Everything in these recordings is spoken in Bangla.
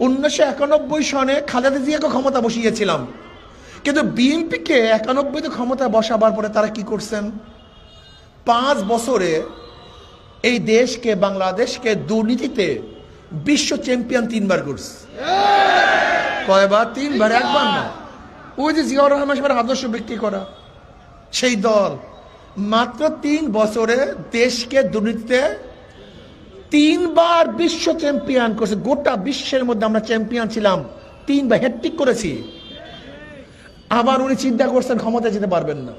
উনিশশো একানব্বই সনে খালেদা জিয়াকে ক্ষমতা বসিয়েছিলাম। কিন্তু বিএনপিকে একানব্বইতে ক্ষমতা বসাবার পরে তারা কি করছেন? পাঁচ বছরে এই দেশকে, বাংলাদেশকে দুর্নীতিতে বিশ্ব চ্যাম্পিয়ন তিনবার করছে। কয়বার? তিনবার, একবার না। ওই যে জিয়াউর রহমান সাহেবের আদর্শ ব্যক্তি করা। সেই দল। মাত্র তিন বছরে দেশকে দুর্নীতিতে তিনবার বিশ্ব চ্যাম্পিয়ন করেছে। গোটা বিশ্বের মধ্যে আমরা চ্যাম্পিয়ন ছিলাম। তিনবার হ্যাট্রিক করেছি। আবার উনি চিন্তা করছেন ক্ষমতা যেতে পারবেন না।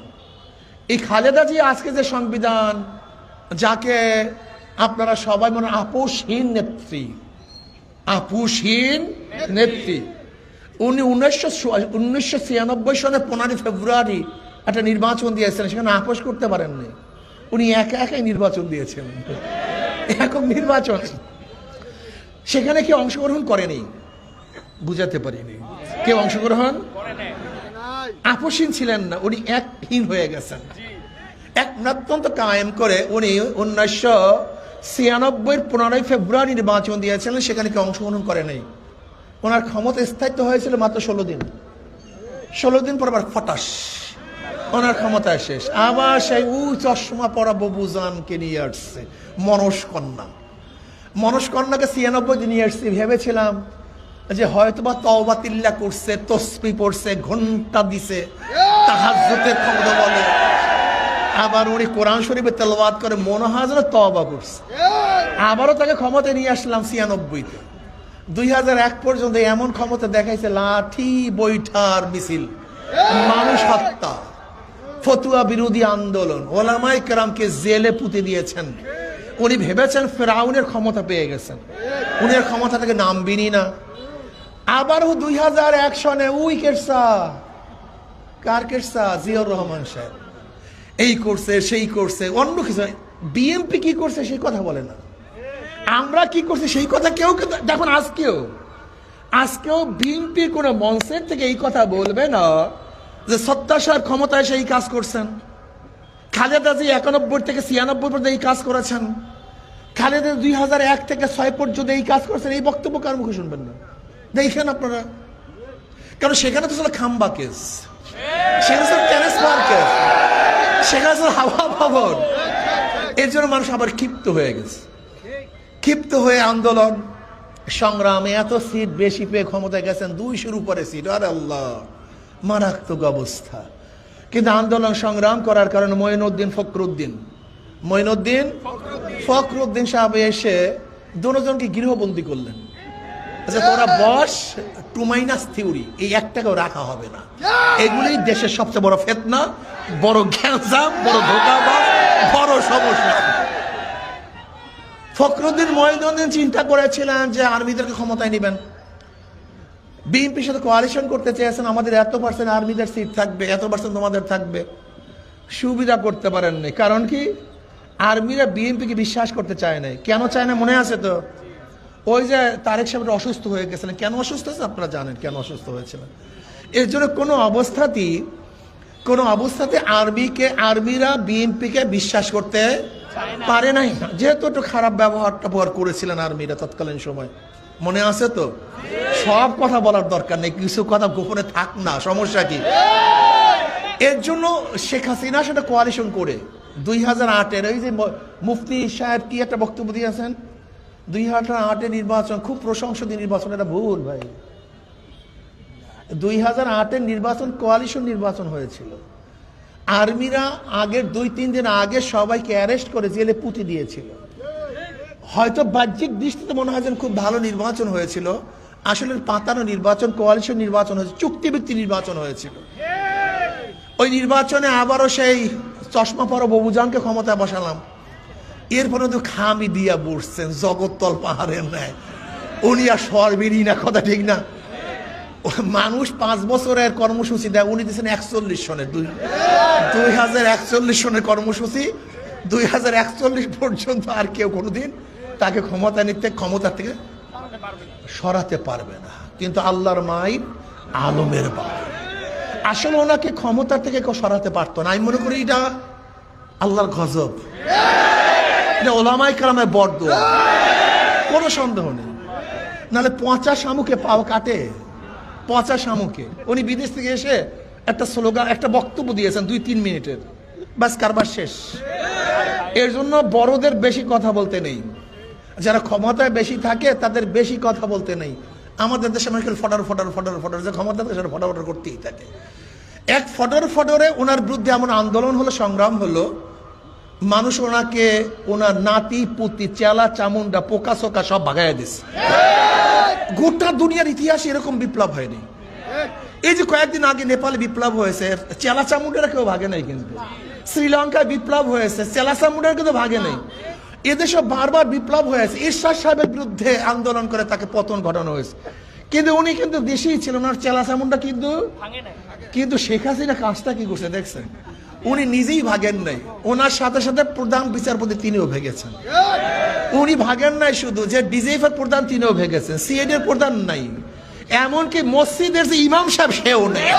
এই খালেদা জি আজকে যে সংবিধান, যাকে আপনারা সবাই মনে আপোষহীন নেত্রী আপোষহীন নেত্রী। উনি উনিশশো উনিশশো ছিয়ানব্বই সনে পনেরোই ফেব্রুয়ারি একটা নির্বাচন দিয়েছেন সেখানে আপোষ করতে পারেননি। উনি একা একাই নির্বাচন দিয়েছেন। একক নির্বাচন। সেখানে কেউ অংশগ্রহণ করেনি। বুঝাতে পারিনি। কেউ অংশগ্রহণ আপসীন ছিলেন না, উনি একহীন হয়ে গেছেন। এক অত্যন্ত কায়েম করে উনি উনিশশো ছিয়ানব্বই পনেরোই ফেব্রুয়ারি নির্বাচন দিয়েছিলেন, সেখানে কেউ অংশগ্রহণ করে নাই ওনার ক্ষমতা স্থায়িত্ব হয়েছিল মাত্র ষোলো দিন। ষোলো দিন পর আবার ফটাস। ওনার ক্ষমতা শেষ। আবার সেই উ চশমা পরা ববুজানকে নিয়ে আসছে মনস্কন্যা মনস্কন্যাকে ছিয়ানব্বই নিয়ে আসছি, ভেবেছিলাম যে হয়তোবা তওবা তিল্লা করছে, তসবি পড়ছে, ঘণ্টা দিছে বলে। আবার উনি কোরআন শরীফে তেলবাদ করে, মনে হয় যেন তওবা করছে। আবারও তাকে ক্ষমতা নিয়ে আসলাম ছিয়ানব্বইতে। দুই হাজার এক পর্যন্ত এমন ক্ষমতা দেখাইছে, লাঠি, বৈঠার, মিছিল। মানুষ হত্যা। ফতুয়া বিরোধী আন্দোলন। ওলামাই কেরামকে জেলে পুঁতে দিয়েছেন। উনি ভেবেছেন ফেরাউনের ক্ষমতা পেয়ে গেছেন। উনি ক্ষমতা থেকে নামবিনি না। আবারও দুই হাজার এক সনে উই কেরসা। কার কেরসা? জিয়র রহমান সাহেব। এই করছে, সেই করছে, অন্য কিছু বিএনপি কি করছে সেই কথা বলে না। আমরা কি করছি সেই কথা কেউ দেখুন, আজকেও আজকেও বিএনপির কোনো মঞ্চের থেকে এই কথা বলবে না। যে সত্তা সাহেব ক্ষমতায় সেই কাজ করছেন। খালেদা জি একানব্বই থেকে ছিয়ানব্বই পর্যন্ত এই কাজ করেছেন। খালেদা দুই হাজার এক থেকে ছয় পর্যন্ত এই কাজ করেছেন। এই বক্তব্য কার মুখে শুনবেন না? দেখেন আপনারা। কারণ সেখানে তো ছিল খাম্বা কেস। সেখানে ছিল ট্রান্সফার কেস। সেখানে ছিল হাওয়া ভবন। এর জন্য মানুষ আবার ক্ষিপ্ত হয়ে গেছে। ক্ষিপ্ত হয়ে আন্দোলন। সংগ্রামে এত সিট বেশি পেয়ে ক্ষমতায় গেছেন। দুইশোর উপরে সিট। আরে আল্লাহ। মারাত্মক অবস্থা। কিন্তু আন্দোলন সংগ্রাম করার কারণে মঈনুদ্দিন ফখরুদ্দিন। মঈনুদ্দিন ফখরুদ্দিন। সাহেব এসে দুজনকে গৃহবন্দী করলেন। আচ্ছা তোরা বস টু মাইনাস থিওরি এই একটাকেও রাখা হবে না। এগুলোই দেশের সবচেয়ে বড় ফেতনা বড় বড় ধোকাবাজ বড় সমস্যা। ফখরুদ্দিন মহিউদ্দিন চিন্তা করেছিলেন যে আর্মিদেরকে ক্ষমতায় নেবেন। বিএনপির সাথে কোয়ালিশন করতে চেয়েছেন আমাদের এত পার্সেন্ট আর্মিদের সিট থাকবে এত পার্সেন্ট তোমাদের থাকবে। সুবিধা করতে পারেননি। কারণ কি? আর্মিরা বিএনপিকে বিশ্বাস করতে চায় নাই। কেন চায় না মনে আছে তো? ওই যে তারেক সাহেব অসুস্থ হয়ে গেছিলেন। কেন অসুস্থ হয়েছে আপনারা জানেন কেন অসুস্থ হয়েছিলেন। এর জন্য কোনো অবস্থাতেই কোনো অবস্থাতে আর্মিকে আর্মিরা বিএনপিকে বিশ্বাস করতে পারে নাই। যেহেতু একটু খারাপ ব্যবহারটা ব্যবহার করেছিলেন আর্মিরা তৎকালীন সময়। মনে আছে তো? সব কথা বলার দরকার নেই, কিছু কথা গোপনে থাক না, সমস্যা কি? এর জন্য শেখ হাসিনা সেটা কোয়ালিশন করে। দুই হাজার আটের ওই যে মুফতি সাহেব কি একটা বক্তব্য দিয়েছেন? দুই হাজার আটের নির্বাচন, খুব প্রশংসনীয় নির্বাচন, এটা ভুল ভাই। দুই হাজার আটের নির্বাচন কোয়ালিশন নির্বাচন হয়েছিল। আর্মিরা আগের দুই তিন দিন আগে সবাইকে অ্যারেস্ট করে জেলে পুঁতি দিয়েছিল। হয়তো বাহ্যিক দৃষ্টিতে মনে হয় যেন খুব ভালো নির্বাচন হয়েছিল। আসলে পাতানো নির্বাচন কোয়ালিশন নির্বাচন হয়েছে, চুক্তিভিত্তিক নির্বাচন হয়েছিল। ওই নির্বাচনে আবারও সেই চশমা পরা ববুজানকে ক্ষমতায় বসালাম। এরপরে তো খামি দিয়া বসছেন, জগত্তল পাহাড়ের ন্যায়। উনি আর সরবেরই না, কথা ঠিক না। মানুষ পাঁচ বছরের কর্মসূচি দেয়, উনি দিয়েছেন একচল্লিশ সনের দুই দুই হাজার একচল্লিশ সনের কর্মসূচি। দুই হাজার একচল্লিশ পর্যন্ত আর কেউ কোনোদিন তাকে ক্ষমতা নিতে ক্ষমতা থেকে সরাতে পারবে না। কিন্তু আল্লাহর মাই আলমের বাই আসলে ওনাকে ক্ষমতা থেকে কেউ সরাতে পারতো না। আমি মনে করি এটা আল্লাহর গজব। এটা ওলামাই কালামের বরদোয়া কোনো সন্দেহ নেই। নাহলে পচা শামুকে পাও কাটে। পচা শামুকে। উনি বিদেশ থেকে এসে একটা স্লোগান, একটা বক্তব্য দিয়েছেন দুই, তিন মিনিটের। বাস কারবার শেষ। এর জন্য বড়দের বেশি কথা বলতে নেই। যারা ক্ষমতায় বেশি থাকে, তাদের বেশি কথা বলতে নেই। আমাদের দেশে মানুষ ফটার ফটার ফটার ফটার। যে ক্ষমতা থাকে, সেটা ফটাফট করতেই থাকে। এক ফটর, ফটরে ওনার বিরুদ্ধে এমন আন্দোলন হলো, সংগ্রাম হলো, মানুষ ওনাকে, ওনার নাতি, পুতি, চেলা চামুন্ডা পোকা সোকা সব ভাগাইয়া দিস গোটা দুনিয়ার ইতিহাসে এরকম বিপ্লব হয়নি। এই যে কয়েকদিন আগে নেপালে বিপ্লব হয়েছে, চেলা চামুন্ডারা কেউ ভাগে নাই কিন্তু। শ্রীলঙ্কায় বিপ্লব হয়েছে, চেলা চামুন্ডারা কিন্তু ভাগে নাই। এদেশে বারবার বিপ্লব হয়েছে ঈশ্বর সাহেবের বিরুদ্ধে আন্দোলন করে তাকে পতন ঘটানো হয়েছে। কিন্তু উনি কিন্তু দেশেই ছিলেন ওনার চেলা চামুন্ডা কিন্তু কিন্তু শেখ হাসিনা কাজটা কি করছে দেখছেন? উনি নিজেই ভাগেন নাই। ওনার সাথে সাথে প্রধান বিচারপতি তিনিও ভেগেছেন। উনি ভাগেন নাই শুধু যে ডিজিএফ এর প্রধান তিনিও ভেগেছেন সিএড এর প্রধান নাই। এমনকি মসজিদের যে ইমাম সাহেব সেও নেই।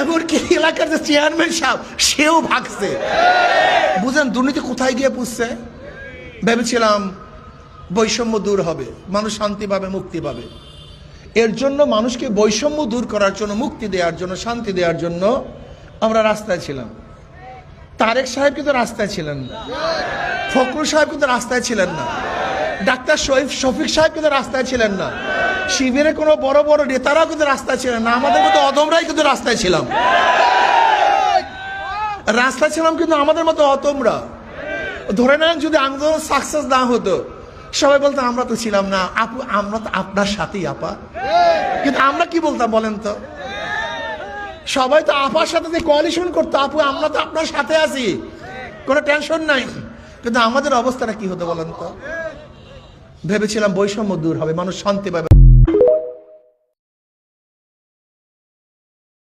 এমনকি এলাকার যে চেয়ারম্যান সাহেব, সেও ভাগছে। বুঝেন, দুর্নীতি কোথায় গিয়ে পুষছে? ভেবেছিলাম বৈষম্য দূর হবে, মানুষ শান্তি পাবে, মুক্তি পাবে। এর জন্য মানুষকে বৈষম্য দূর করার জন্য, মুক্তি দেওয়ার জন্য, শান্তি দেওয়ার জন্য আমরা রাস্তায় ছিলাম। তারেক সাহেব কিন্তু রাস্তায় ছিলেন না। ফখরুল সাহেব কিন্তু রাস্তায় ছিলেন না। ডাক্তার শফিক সাহেব কিন্তু রাস্তায় ছিলেন না। শিবিরে কোনো বড় বড় নেতারাও কিন্তু রাস্তায় ছিলেন না। আমাদের মতো অদমরাই কিন্তু রাস্তায় ছিলাম। রাস্তায় ছিলাম কিন্তু আমাদের মতো অতমরা ধরে নেন যদি আন্দোলন সাকসেস না হতো, সবাই বলতো, আমরা তো ছিলাম না। আপু, আমরা তো আপনার সাথেই, আপা। কিন্তু আমরা কি বলতাম বলেন তো? সবাই তো আপার সাথে যে কোয়ালিশন করতো, আপু, আমরা তো আপনার সাথে আছি। কোনো টেনশন নাই। কিন্তু আমাদের অবস্থাটা কি হতো বলেন তো? ভেবেছিলাম বৈষম্য দূর হবে, মানুষ শান্তি পাবে।